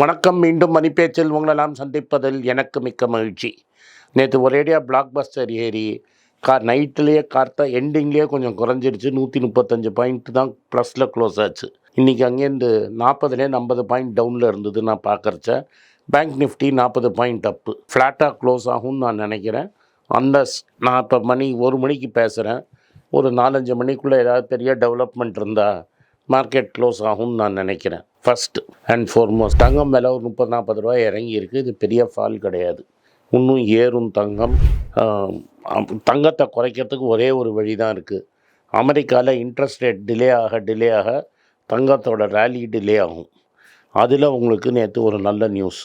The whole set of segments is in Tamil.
வணக்கம் மீண்டும் மணிப்பேச்சில் உங்களெல்லாம் சந்திப்பதில் எனக்கு மிக்க மகிழ்ச்சி. நேற்று ஒரேடியாக பிளாக் பஸ்டர் ஏறி கார் நைட்லேயே கார்த்தா எண்டிங்லேயே கொஞ்சம் குறைஞ்சிருச்சு. நூற்றி முப்பத்தஞ்சு பாயிண்ட் தான் ப்ளஸில் க்ளோஸ் ஆச்சு. இன்றைக்கி அங்கேருந்து நாற்பதுலேருந்து ஐம்பது பாயிண்ட் டவுனில் இருந்தது நான் பார்க்குறச்ச பேங்க் நிஃப்டி நாற்பது பாயிண்ட் அப்பு ஃப்ளாட்டாக க்ளோஸ் ஆகும்னு நான் நினைக்கிறேன். அந்த நான் இப்போ மணி ஒரு மணிக்கு பேசுகிறேன் ஒரு நாலஞ்சு மணிக்குள்ளே ஏதாவது பெரிய டெவலப்மெண்ட் இருந்தால் மார்க்கெட் க்ளோஸ் ஆகும்னு நான் நினைக்கிறேன். ஃபஸ்ட் அண்ட் ஃபார்மோஸ்ட் தங்கம் விலை ஒரு முப்பது நாற்பது ரூபாய் இறங்கி இருக்குது இது பெரிய ஃபால் கிடையாது. இன்னும் ஏறும் தங்கம் தங்கத்தை குறைக்கிறதுக்கு ஒரே ஒரு வழி தான் இருக்குது அமெரிக்காவில் இன்ட்ரெஸ்ட் ரேட் டிலே ஆக டிலே ஆக தங்கத்தோட ரேலி டிலே ஆகும். அதில் உங்களுக்கு நேற்று ஒரு நல்ல நியூஸ்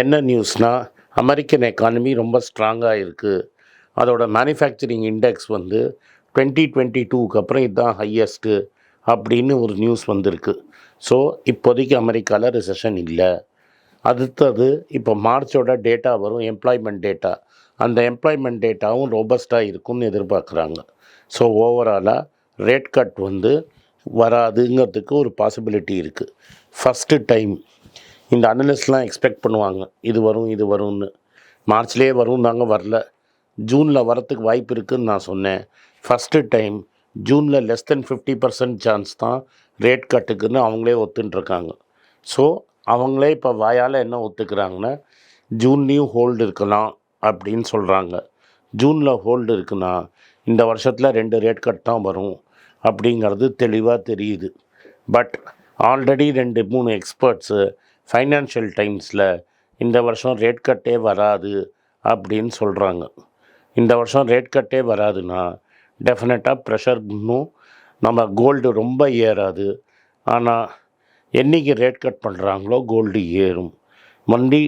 என்ன நியூஸ்னால் அமெரிக்கன் எக்கானமி ரொம்ப ஸ்ட்ராங்காக இருக்குது அதோட மேனுஃபேக்சரிங் இண்டெக்ஸ் வந்து டுவெண்ட்டி டுவெண்ட்டி டூக்கு அப்புறம் இதுதான் ஹையஸ்ட்டு அப்படின்னு ஒரு நியூஸ் வந்திருக்கு. ஸோ இப்போதைக்கு அமெரிக்காவில் ரிசெஷன் இல்லை. அடுத்தது இப்போ மார்ச்சோட டேட்டா வரும் எம்ப்ளாய்மெண்ட் டேட்டா அந்த எம்ப்ளாய்மெண்ட் டேட்டாவும் ரோபஸ்ட்டாக இருக்கும்னு எதிர்பார்க்குறாங்க. ஸோ ஓவராலாக ரேட் கட் வந்து வராதுங்கிறதுக்கு ஒரு பாசிபிலிட்டி இருக்குது ஃபஸ்ட்டு டைம் இந்த அனலிஸ்ட்லாம் எக்ஸ்பெக்ட் பண்ணுவாங்க. இது வரும் இது வரும்னு. மார்ச்லேயே வரும் நாங்கள் வரல. ஜூனில் வரத்துக்கு வாய்ப்பு இருக்குதுன்னு நான் சொன்னேன். First time ஜூனில் less then fifty percent chance தான் ரேட் கட்டுக்குன்னு அவங்களே ஒத்துன்ட்ருக்காங்க. ஸோ அவங்களே இப்போ வாயால் என்ன ஒத்துக்கிறாங்கன்னா ஜூன்லேயும் ஹோல்டு இருக்கலாம் அப்படின்னு சொல்கிறாங்க ஜூனில் ஹோல்டு இருக்குன்னா இந்த வருஷத்தில் ரெண்டு ரேட் கட் தான் வரும் அப்படிங்கிறது தெளிவாக தெரியுது. பட் ஆல்ரெடி ரெண்டு மூணு எக்ஸ்பர்ட்ஸு ஃபைனான்ஷியல் டைம்ஸில் இந்த வருஷம் ரேட் கட்டே வராது அப்படின்னு சொல்கிறாங்க இந்த வருஷம் ரேட் கட்டே வராதுன்னா டெஃபினட்டாக ப்ரெஷர் இன்னும் நம்ம கோல்டு ரொம்ப ஏறாது. ஆனால் என்னைக்கு ரேட் கட் பண்ணுறாங்களோ கோல்டு ஏறும். ஒன்லி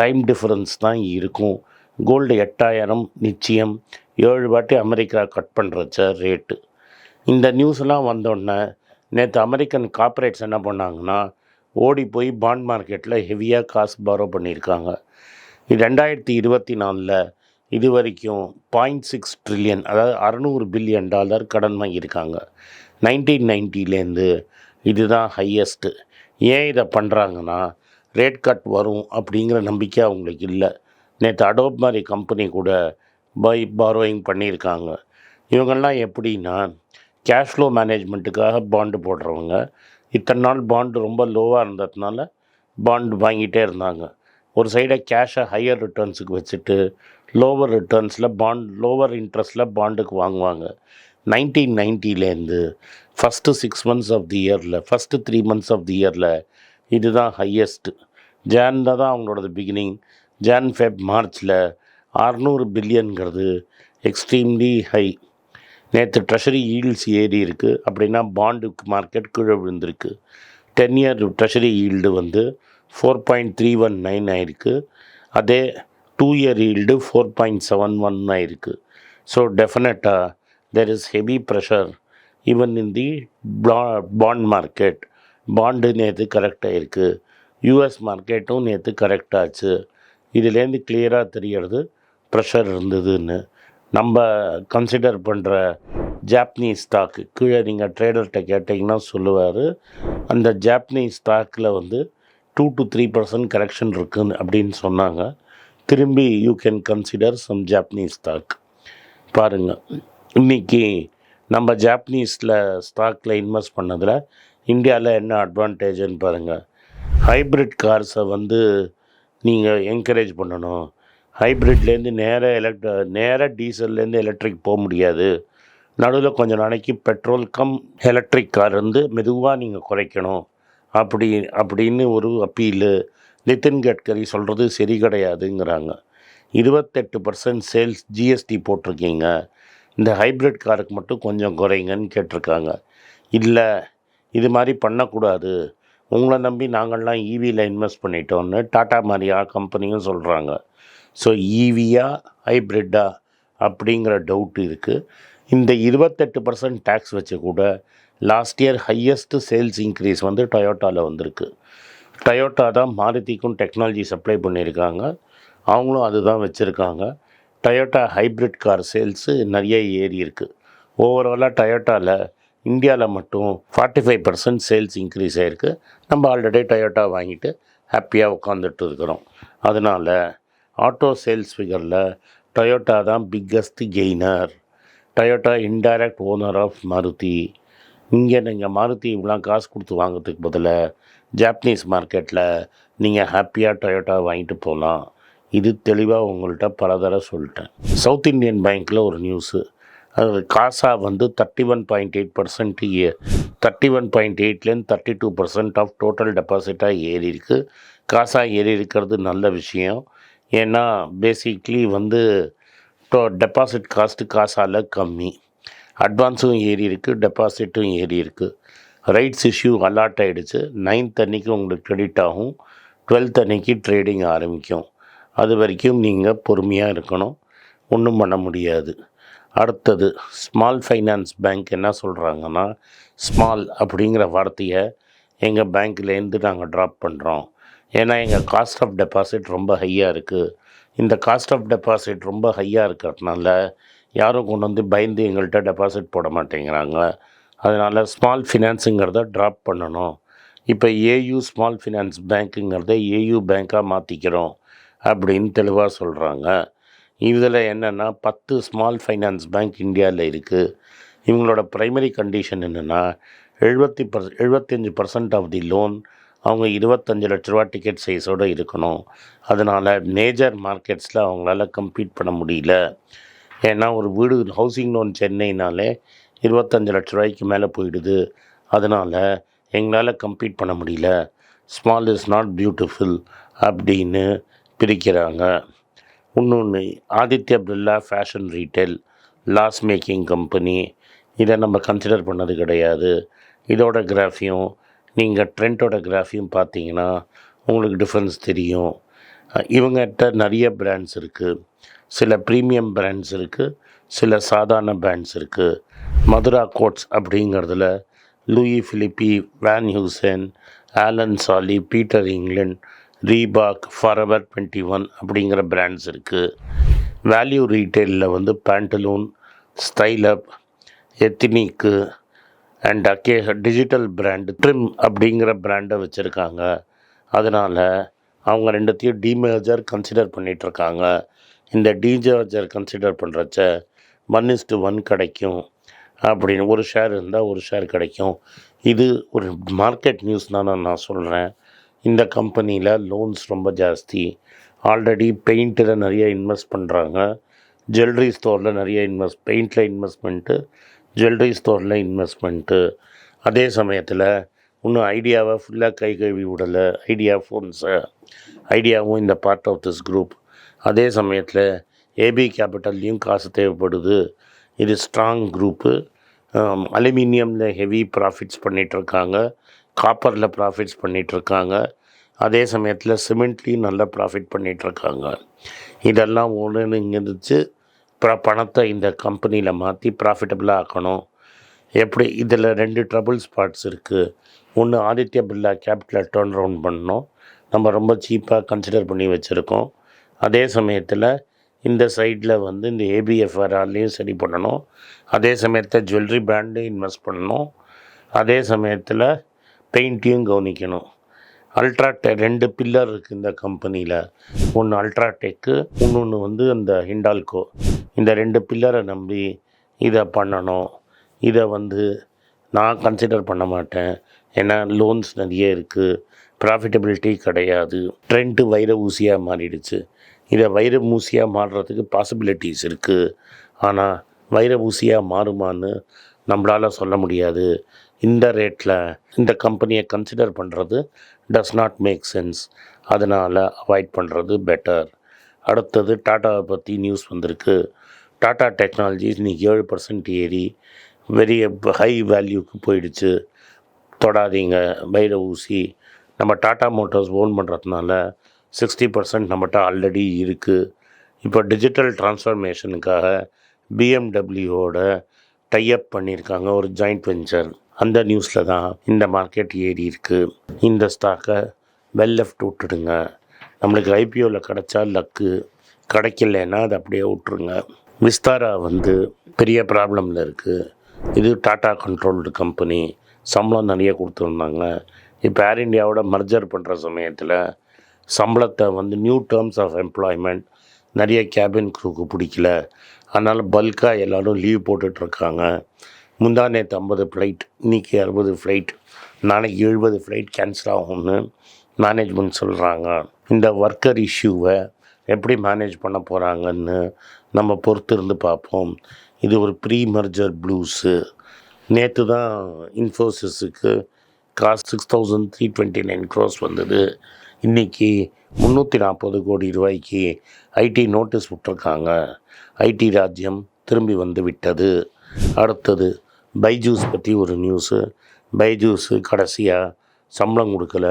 டைம் டிஃப்ரென்ஸ் தான் இருக்கும். கோல்டு எட்டாயிரம் நிச்சயம். ஏழு வாட்டி அமெரிக்கா கட் பண்ணுறச்ச ரேட்டு இந்த நியூஸ்லாம் வந்தோடனே நேற்று அமெரிக்கன் கார்ப்பரேட்ஸ் என்ன பண்ணாங்கன்னா ஓடி போய் பாண்ட் மார்க்கெட்டில் ஹெவியாக காசு பாரோ பண்ணியிருக்காங்க. இது ரெண்டாயிரத்தி இருபத்தி நாலில் இது வரைக்கும் பாயிண்ட் சிக்ஸ் ட்ரில்லியன் அதாவது அறநூறு பில்லியன் டாலர் கடன் வாங்கியிருக்காங்க. நைன்டீன் நைன்ட்டிலேருந்து இதுதான் ஹையஸ்ட்டு ஏன் இதை பண்ணுறாங்கன்னா ரேட் கட் வரும் அப்படிங்கிற நம்பிக்கை அவங்களுக்கு இல்லை. நேற்று அடோப் மாதிரி கம்பெனி கூட பை பாரோயிங் பண்ணியிருக்காங்க. இவங்கெல்லாம் எப்படின்னா கேஷ் ஃப்ளோ மேனேஜ்மெண்ட்டுக்காக பாண்டு போடுறவங்க. இத்தனை நாள் பாண்டு ரொம்ப லோவாக இருந்ததுனால பாண்டு வாங்கிட்டே இருந்தாங்க. ஒரு சைடை கேஷை ஹையர் ரிட்டர்ன்ஸுக்கு வச்சுட்டு லோவர் ரிட்டர்ன்ஸில் பாண்ட் லோவர் இன்ட்ரெஸ்ட்டில் பாண்டுக்கு வாங்குவாங்க. Nineteen நைன்ட்டிலேருந்து first six months of the இயரில் first three months of the இயரில் இதுதான் ஹையஸ்ட்டு ஜானில் தான் அவங்களோடது பிகினிங் ஜான் ஃபெப் மார்ச்சில் அறநூறு பில்லியன்கிறது எக்ஸ்ட்ரீம்லி ஹை நேற்று ட்ரெஷரி ஈல்ட்ஸ் ஏறி இருக்குது அப்படின்னா பாண்டு மார்க்கெட் கீழே விழுந்திருக்கு. டென் இயர் ட்ரெஷரி ஈல்டு வந்து four point three one nine ஆயிருக்கு. அதே two year yield four point seven one இருக்குது ஸோ டெஃபினட்டாக there is heavy pressure even in the bond market bond நேற்று கரெக்டாக இருக்குது யூஎஸ் மார்க்கெட்டும் நேற்று கரெக்டாச்சு இதுலேருந்து கிளியராக தெரியறது ப்ரெஷர் இருந்ததுன்னு. நம்ம கன்சிடர் பண்ணுற ஜாப்பனீஸ் ஸ்டாக்கு கீழே நீங்கள் ட்ரேடர்கிட்ட கேட்டிங்கன்னா சொல்லுவார் அந்த ஜாப்பனீஸ் ஸ்டாக்கில் வந்து two to three percent correction இருக்குன்னு அப்படின்னு சொன்னாங்க. திரும்பி you can consider some Japanese stock பாருங்கள் இன்றைக்கி நம்ம ஜாப்பனீஸில் ஸ்டாக்கில் இன்வெஸ்ட் பண்ணதில் இந்தியாவில் என்ன அட்வான்டேஜ்னு பாருங்கள் ஹைப்ரிட் கார்ஸை வந்து நீங்கள் என்கரேஜ் பண்ணணும். ஹைப்ரிட்லேருந்து நேராக எலக்ட் நேராக டீசல்லேருந்து எலக்ட்ரிக் போக முடியாது. நடுவில் கொஞ்சம் நாளைக்கு பெட்ரோல் கம் எலக்ட்ரிக் கார் வந்து மெதுவாக நீங்கள் குறைக்கணும். அப்படி அப்படின்னு ஒரு அப்பீலு நிதின் கட்கரி சொல்கிறது சரி கிடையாதுங்கிறாங்க. இருபத்தெட்டு பர்சன்ட் சேல்ஸ் ஜிஎஸ்டி போட்டிருக்கீங்க. இந்த ஹைப்ரிட் காருக்கு மட்டும் கொஞ்சம் குறைங்கன்னு கேட்டிருக்காங்க. இல்லை இது மாதிரி பண்ணக்கூடாது. உங்களை நம்பி நாங்கள்லாம் ஈவியில் இன்வெஸ்ட் பண்ணிட்டோன்னு டாட்டா மாதிரியா கம்பெனியும் சொல்கிறாங்க ஸோ ஈவியா ஹைப்ரிட்டா அப்படிங்கிற டவுட் இருக்குது இந்த இருபத்தெட்டு பர்சன்ட் டேக்ஸ் வச்சு கூட last year highest sales increase வந்து டொயோட்டாவில் வந்திருக்கு. டொயோட்டா தான் மாருதிக்கும் டெக்னாலஜி சப்ளை பண்ணியிருக்காங்க. அவங்களும் அதுதான் வச்சுருக்காங்க. டொயோட்டா ஹைப்ரிட் கார் சேல்ஸு நிறைய ஏறி இருக்குது ஓவராலாக டொயோட்டாவில் இந்தியாவில் மட்டும் forty five percent sales increase ஆகிருக்கு நம்ம ஆல்ரெடி டொயோட்டா வாங்கிட்டு ஹாப்பியாக உட்காந்துட்டு இருக்கிறோம். அதனால் ஆட்டோ சேல்ஸ் ஃபிகரில் டொயோட்டா தான் biggest gainer Toyota indirect owner of Maruti இங்கே நீங்கள் மாருதி இவ்வளோ காசு கொடுத்து வாங்குறதுக்கு பதிலாக ஜாப்பனீஸ் மார்க்கெட்டில் நீங்கள் ஹாப்பியாக டொயோட்டா வாங்கிட்டு போகலாம் இது தெளிவாக உங்கள்கிட்ட பல தடவை சொல்லிட்டேன். சவுத் இந்தியன் பேங்க்கில் ஒரு நியூஸு அது காசா வந்து thirty one point eight percent thirty one point எயிட்லேருந்து thirty two percent of total டெபாசிட்டாக ஏறி இருக்குது காசா ஏறி இருக்கிறது நல்ல விஷயம். ஏன்னா பேசிக்லி வந்து டோ டெபாசிட் காஸ்ட்டு காசால் கம்மி. அட்வான்ஸும் ஏறி இருக்குது டெபாசிட்டும் ஏறி இருக்குது ரைட்ஸ் இஷ்யூ அலாட் ஆகிடுச்சு நைன்த் அன்னைக்கு உங்களுக்கு கிரெடிட் ஆகும். டுவெல்த் அன்னைக்கு ட்ரேடிங் ஆரம்பிக்கும். அது வரைக்கும் நீங்கள் பொறுமையாக இருக்கணும். ஒன்றும் பண்ண முடியாது. அடுத்தது ஸ்மால் ஃபைனான்ஸ் பேங்க் என்ன சொல்கிறாங்கன்னா ஸ்மால் அப்படிங்கிற வார்த்தையை எங்கள் பேங்க்லேருந்து நாங்கள் ட்ராப் பண்ணுறோம் ஏன்னா எங்கள் காஸ்ட் ஆஃப் டெபாசிட் ரொம்ப ஹையாக இருக்குது இந்த காஸ்ட் ஆஃப் டெபாசிட் ரொம்ப ஹையாக இருக்கிறதுனால யாரும் கொண்டு வந்து பயந்து எங்கள்கிட்ட டெபாசிட் போட மாட்டேங்கிறாங்க. அதனால் ஸ்மால் ஃபினான்ஸுங்கிறத ட்ராப் பண்ணணும். இப்போ ஏயு ஸ்மால் ஃபினான்ஸ் பேங்க்குங்கிறத ஏயு பேங்க்காக மாற்றிக்கிறோம் அப்படின்னு தெளிவாக சொல்கிறாங்க இதில் என்னென்னா பத்து ஸ்மால் ஃபைனான்ஸ் பேங்க் இந்தியாவில் இருக்குது இவங்களோட ப்ரைமரி கண்டிஷன் என்னென்னா எழுபத்தி பர் எழுபத்தஞ்சி பர்சன்ட் ஆஃப் தி லோன் அவங்க இருபத்தஞ்சு லட்ச ரூபா டிக்கெட் சைஸோடு இருக்கணும். அதனால் மேஜர் மார்க்கெட்ஸில் அவங்களால கம்ப்ளீட் பண்ண முடியல. ஏன்னா ஒரு வீடு ஹவுசிங் லோன் சென்னைனாலே இருபத்தஞ்சு லட்ச ரூபாய்க்கு மேலே போயிடுது. அதனால் எங்களால் கம்ப்ளீட் பண்ண முடியல. ஸ்மால் இஸ் நாட் பியூட்டிஃபுல் அப்படின்னு பிரிக்கிறாங்க. இன்னொன்று Aditya Birla fashion retail loss making company இதை நம்ம கன்சிடர் பண்ணது கிடையாது. இதோட கிராஃபியும் நீங்கள் ட்ரெண்டோட கிராஃபியும் பார்த்தீங்கன்னா உங்களுக்கு டிஃப்ரென்ஸ் தெரியும். இவங்ககிட்ட நிறைய பிராண்ட்ஸ் இருக்குது சில ப்ரீமியம் பிராண்ட்ஸ் இருக்குது சில சாதாரண பிராண்ட்ஸ் இருக்குது மதுரா கோட்ஸ் அப்படிங்கிறதுல Louis Philippe Van Heusen Allen Solly Peter England Reebok Forever twenty one அப்படிங்கிற பிராண்ட்ஸ் இருக்குது வேல்யூ ரீட்டெயிலில் வந்து பேண்டலூன் ஸ்டைலப் எத்தினிக்கு அண்ட் அக்கே டிஜிட்டல் பிராண்டு ட்ரிம் அப்படிங்கிற பிராண்டை வச்சுருக்காங்க. அதனால் அவங்க ரெண்டுத்தையும் டிமேஜர் கன்சிடர் பண்ணிகிட்ருக்காங்க இந்த டிமேஜர் கன்சிடர் பண்ணுறச்ச ஒன் இஸ்டு ஒன் கிடைக்கும். அப்படின்னு ஒரு ஷேர் இருந்தால் ஒரு ஷேர் கிடைக்கும். இது ஒரு மார்க்கெட் நியூஸ் தான் நான் சொல்கிறேன் இந்த கம்பெனியில் லோன்ஸ் ரொம்ப ஜாஸ்தி. ஆல்ரெடி பெயிண்ட்டில் நிறைய இன்வெஸ்ட் பண்ணுறாங்க ஜுவல்லரி ஸ்டோரில் நிறைய இன்வெஸ்ட் பெயிண்டில் இன்வெஸ்ட்மெண்ட்டு ஜுவல்லரி ஸ்டோரில் இன்வெஸ்ட்மெண்ட்டு அதே சமயத்தில் இன்னும் ஐடியாவை ஃபுல்லாக கை கழுவி விடலை. ஐடியா ஃபோன்ஸை ஐடியாவும் இந்த பார்ட் ஆஃப் திஸ் குரூப் அதே சமயத்தில் ஏபி கேபிட்டல்லையும் காசு தேவைப்படுது. இது ஸ்ட்ராங் குரூப்பு அலுமினியமில் ஹெவி ப்ராஃபிட்ஸ் பண்ணிகிட்ருக்காங்க காப்பரில் ப்ராஃபிட்ஸ் பண்ணிகிட்ருக்காங்க அதே சமயத்தில் சிமெண்ட்லேயும் நல்லா ப்ராஃபிட் பண்ணிகிட்ருக்காங்க இதெல்லாம் ஒன்றுங்கிருந்துச்சு அப்புறம் பணத்தை இந்த கம்பெனியில் மாற்றி ப்ராஃபிட்டபுளாக ஆக்கணும். எப்படி இதில் ரெண்டு ட்ரபுள் ஸ்பாட்ஸ் இருக்குது ஒன்று ஆதித்ய பிர்லா கேபிட்டலை டர்ன் ரவுண்ட் பண்ணணும். நம்ம ரொம்ப சீப்பாக கன்சிடர் பண்ணி வச்சுருக்கோம். அதே சமயத்தில் இந்த சைடில் வந்து இந்த ஏபிஎஃப்ஆர்ஆர்லேயும் சரி பண்ணணும். அதே சமயத்தில் ஜுவல்லரி பிராண்டு இன்வெஸ்ட் பண்ணணும். அதே சமயத்தில் பெயிண்ட்டையும் கவனிக்கணும். அல்ட்ராடெக் ரெண்டு பில்லர் இருக்குது இந்த கம்பெனியில் ஒன்று அல்ட்ராடெக்கு இன்னொன்று வந்து அந்த ஹிண்டால்கோ இந்த ரெண்டு பில்லரை நம்பி இதை பண்ணணும். இதை வந்து நான் கன்சிடர் பண்ண மாட்டேன். ஏன்னா லோன்ஸ் நிறைய இருக்குது ப்ராஃபிட்டபிலிட்டி கிடையாது. ட்ரெண்ட்டு வைர ஊசியாக மாறிடுச்சு. இதை வைர ஊசியாக மாறுறதுக்கு பாசிபிலிட்டிஸ் இருக்குது ஆனால் வைர ஊசியாக மாறுமான்னு நம்மளால் சொல்ல முடியாது. இந்த ரேட்டில் இந்த கம்பெனியை கன்சிடர் பண்ணுறது டஸ் நாட் மேக் சென்ஸ் அதனால் அவாய்ட் பண்ணுறது பெட்டர் அடுத்தது டாட்டாவை பற்றி நியூஸ் வந்திருக்கு. டாட்டா டெக்னாலஜிஸ் இன்றைக்கி ஏழு பர்சன்ட் ஏறி வெரி ஹை வேல்யூக்கு போயிடுச்சு. தொடாதீங்க வைர ஊசி நம்ம டாட்டா மோட்டார்ஸ் ஓன் பண்ணுறதுனால சிக்ஸ்டி பர்சன்ட் நம்மகிட்ட ஆல்ரெடி இருக்குது இப்போ டிஜிட்டல் டிரான்ஸ்ஃபர்மேஷனுக்காக பிஎம்டபிள்யூவோட டைஅப் பண்ணியிருக்காங்க ஒரு ஜாயிண்ட் வெஞ்சர் அந்த நியூஸில் தான் இந்த மார்க்கெட் ஏறி இருக்குது இந்த ஸ்டாக்கை வெல் லெஃப்ட் விட்டுடுங்க. நம்மளுக்கு ஐபிஓவில் கிடச்சா லக்கு கிடைக்கலன்னா அதை அப்படியே விட்ருங்க விஸ்தாரா வந்து பெரிய ப்ராப்ளமில் இருக்குது இது டாடா கண்ட்ரோல்டு கம்பெனி சம்பளம் நிறைய கொடுத்துருந்தாங்க. இப்போ ஏர் இந்தியாவோட மர்ஜர் பண்ணுற சமயத்தில் சம்பளத்தை வந்து நியூ டேர்ம்ஸ் ஆஃப் எம்ப்ளாய்மெண்ட் நிறைய கேபின் க்ரூக்கு பிடிக்கல. அதனால் பல்காக எல்லோரும் லீவ் போட்டுட்ருக்காங்க. முந்தா நேற்று ஐம்பது ஃப்ளைட் இன்றைக்கி அறுபது ஃப்ளைட் நாளைக்கு எழுபது ஃப்ளைட் கேன்சல் ஆகும்னு மேனேஜ்மெண்ட் சொல்கிறாங்க இந்த ஒர்க்கர் இஷ்யூவை எப்படி மேனேஜ் பண்ண போகிறாங்கன்னு நம்ம பொறுத்து இருந்து பார்ப்போம். இது ஒரு ப்ரீ மர்ஜர் ப்ளூஸு நேற்று தான் இன்ஃபோசிஸுக்கு cost six thousand three twenty nine crores வந்தது. இன்றைக்கி முந்நூற்றி நாற்பது கோடி ரூபாய்க்கு ஐடி நோட்டீஸ் விட்டுருக்காங்க. ஐடி ராஜ்யம் திரும்பி வந்து விட்டது. அடுத்தது பைஜூஸ் பற்றி ஒரு நியூஸு பைஜூஸு கடைசியாக சம்பளம் கொடுக்கல.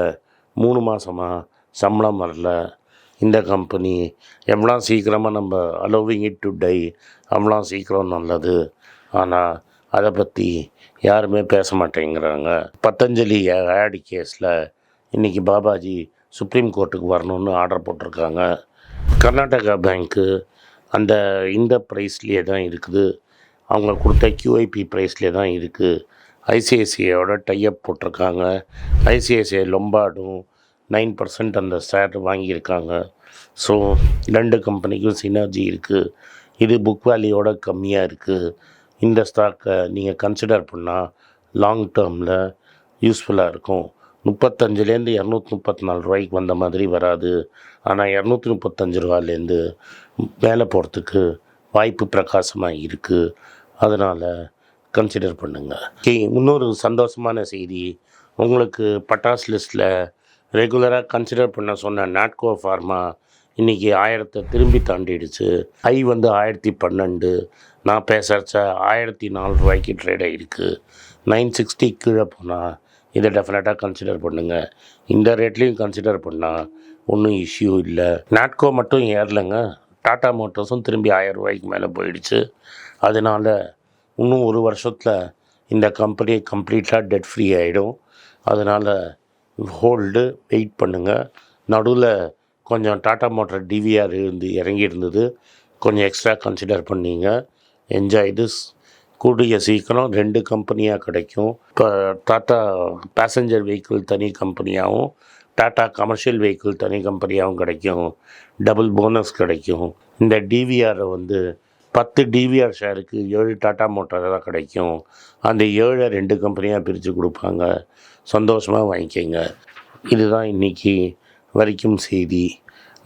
மூணு மாதமாக சம்பளம் வரல. இந்த கம்பெனி எவ்வளோ சீக்கிரமாக நம்ம அலோவிங் இட் டு டை அவ்வளோ சீக்கிரம் நல்லது. ஆனால் அதை பற்றி யாருமே பேச மாட்டேங்கிறாங்க. பத்தஞ்சலி ஆடி கேஸில் இன்றைக்கி பாபாஜி சுப்ரீம் கோர்ட்டுக்கு வரணும்னு ஆர்டர் போட்டிருக்காங்க. கர்நாடகா பேங்க்கு அந்த இந்த ப்ரைஸ்லேயே தான் இருக்குது. அவங்க கொடுத்த கியூஐபி ப்ரைஸ்லேயே தான் இருக்குது ஐசிஐசிஐயோட டைஅப் போட்டிருக்காங்க. ஐசிஐசிஐ லொம்பார்டும் நைன் பர்சன்ட் அந்த ஷேர் வாங்கியிருக்காங்க. ஸோ ரெண்டு கம்பெனிக்கும் சினர்ஜி இருக்குது இது புக் வேல்யூவோட கம்மியாக இருக்குது இந்த ஸ்டாக்கை நீங்கள் கன்சிடர் பண்ணால் லாங் டேர்மில் யூஸ்ஃபுல்லாக இருக்கும். முப்பத்தஞ்சுலேருந்து இரநூத்தி முப்பத்தி நாலு ரூபாய்க்கு வந்த மாதிரி வராது. ஆனால் இரநூத்தி முப்பத்தஞ்சு ரூபாலேருந்து மேலே போகிறதுக்கு வாய்ப்பு பிரகாசமாக இருக்குது அதனால் கன்சிடர் பண்ணுங்கள் ஓகே இன்னொரு சந்தோஷமான செய்தி. உங்களுக்கு பட்டாஸ் லிஸ்ட்டில் ரெகுலராக கன்சிடர் பண்ண சொன்ன நாட்கோ ஃபார்மா இன்றைக்கி ஆயிரத்தை திரும்பி தாண்டிடுச்சு. ஐ வந்து ஆயிரத்தி பன்னெண்டு. நான் பேசுகிறச்ச ஆயிரத்தி நாலு ரூபாய்க்கு ட்ரேட் ஆகிருக்கு நைன் சிக்ஸ்டி கீழே போனால் இதை டெஃபினட்டாக கன்சிடர் பண்ணுங்கள் இந்த ரேட்லேயும் கன்சிடர் பண்ணால் ஒன்றும் இஷ்யூ இல்லை. நாட்கோ மட்டும் ஏறலைங்க. டாட்டா மோட்டர்ஸும் திரும்பி ஆயிரம் ரூபாய்க்கு மேலே போயிடுச்சு. அதனால் இன்னும் ஒரு வருஷத்தில் இந்த கம்பெனி கம்ப்ளீட்டாக டெட் ஃப்ரீ ஆகிடும் அதனால் ஹோல்டு வெயிட் பண்ணுங்கள் நடுவில் கொஞ்சம் டாட்டா மோட்டர் டிவிஆர் இருந்து இறங்கி இருந்தது கொஞ்சம் எக்ஸ்ட்ரா கன்சிடர் பண்ணிங்க. என்ஜாய் திஸ் கூடிய சீக்கிரம் ரெண்டு கம்பெனியாக கிடைக்கும். இப்போ டாட்டா பேசஞ்சர் வெஹிக்கிள் தனி கம்பெனியாகவும் டாட்டா கமர்ஷியல் வெஹிக்கிள் தனி கம்பெனியாகவும் கிடைக்கும். டபுள் போனஸ் கிடைக்கும். இந்த டிவிஆரை வந்து பத்து டிவிஆர் ஷேருக்கு ஏழு டாட்டா மோட்டார் தான் கிடைக்கும். அந்த ஏழை ரெண்டு கம்பெனியாக பிரித்து கொடுப்பாங்க. சந்தோஷமாக வாங்கிக்கோங்க. இதுதான் இன்றைக்கி வரைக்கும் செய்தி.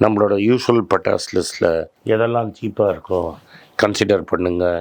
நம்மளோட யூஷுவல் பட்டாஸ் லிஸ்ட்டில் எதெல்லாம் சீப்பாக இருக்கோ கன்சிடர் பண்ணுங்கள்